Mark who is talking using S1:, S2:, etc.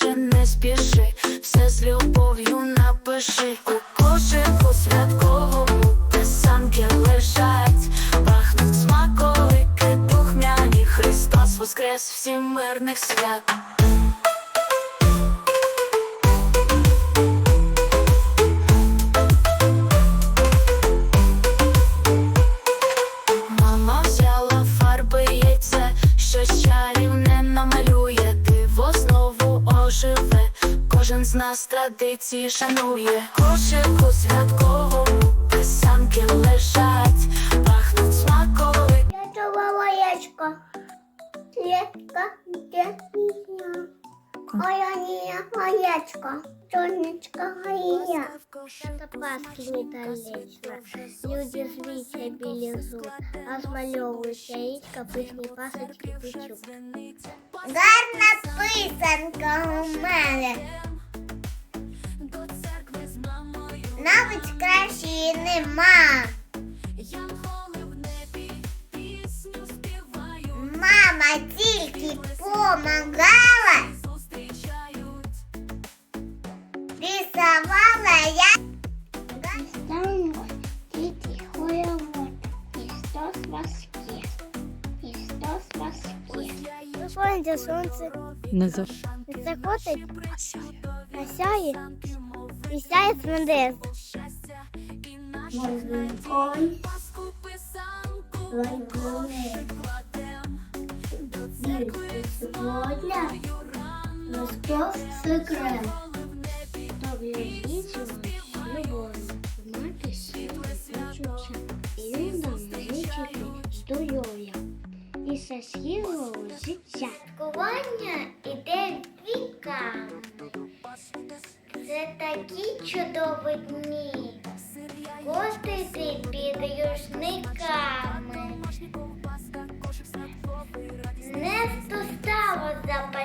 S1: каже, не спіши, все з любов'ю напиши. У кошику святковому, де санки лежать, пахнуть смаколики, духмяні Христос воскрес всім мирних свят. Кожен з нас традиції шанує, кошику святковому, писанки лежать, пахнуть смаколики.
S2: Я чула яєчко. Лєтка, де я. Моя яєчко. Сонечка, я. Это Пасхи недалечно. Люди звіться білізу, розмальовують яєчка, пишні пасочки печуть. Гарна писанка у мене. Кращої нема. Мама тільки помагала. Рисовала я. Стану тільки хоровод. Христос воскрес. Христос воскрес. Сонце, сонце
S3: Не за
S2: заходить, а сяє. І сяє з небес. Ой, Сегодня Ростов секрет. Тобі вічимо любові, мати сили, почуття. І нам вичити здоров'я. І все життя. Святкування іде віками. Це такі чудові дні. Гости ти під юшниками. Не стало запалити.